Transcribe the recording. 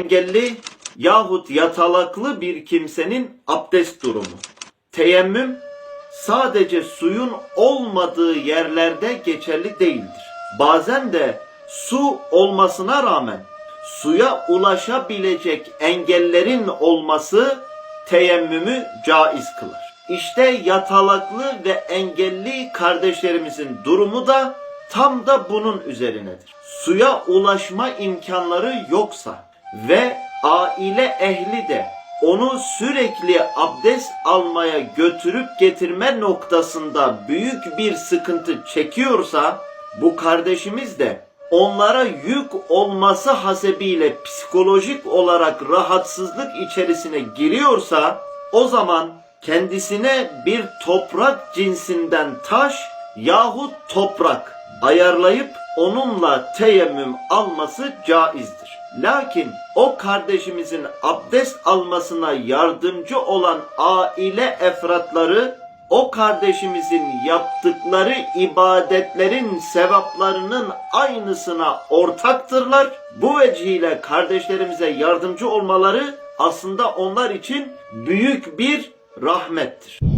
engelli yahut yatalaklı bir kimsenin abdest durumu. Teyemmüm sadece suyun olmadığı yerlerde geçerli değildir. Bazen de su olmasına rağmen suya ulaşabilecek engellerin olması teyemmümü caiz kılar. İşte yatalaklı ve engelli kardeşlerimizin durumu da tam da bunun üzerinedir. Suya ulaşma imkanları yoksa ve aile ehli de onu sürekli abdest almaya götürüp getirme noktasında büyük bir sıkıntı çekiyorsa bu kardeşimiz de onlara yük olması hasebiyle psikolojik olarak rahatsızlık içerisine giriyorsa o zaman kendisine bir toprak cinsinden taş yahut toprak ayarlayıp onunla teyemmüm alması caizdir. Lakin o kardeşimizin abdest almasına yardımcı olan aile efratları o kardeşimizin yaptıkları ibadetlerin sevaplarının aynısına ortaktırlar. Bu vecihle kardeşlerimize yardımcı olmaları aslında onlar için büyük bir rahmettir.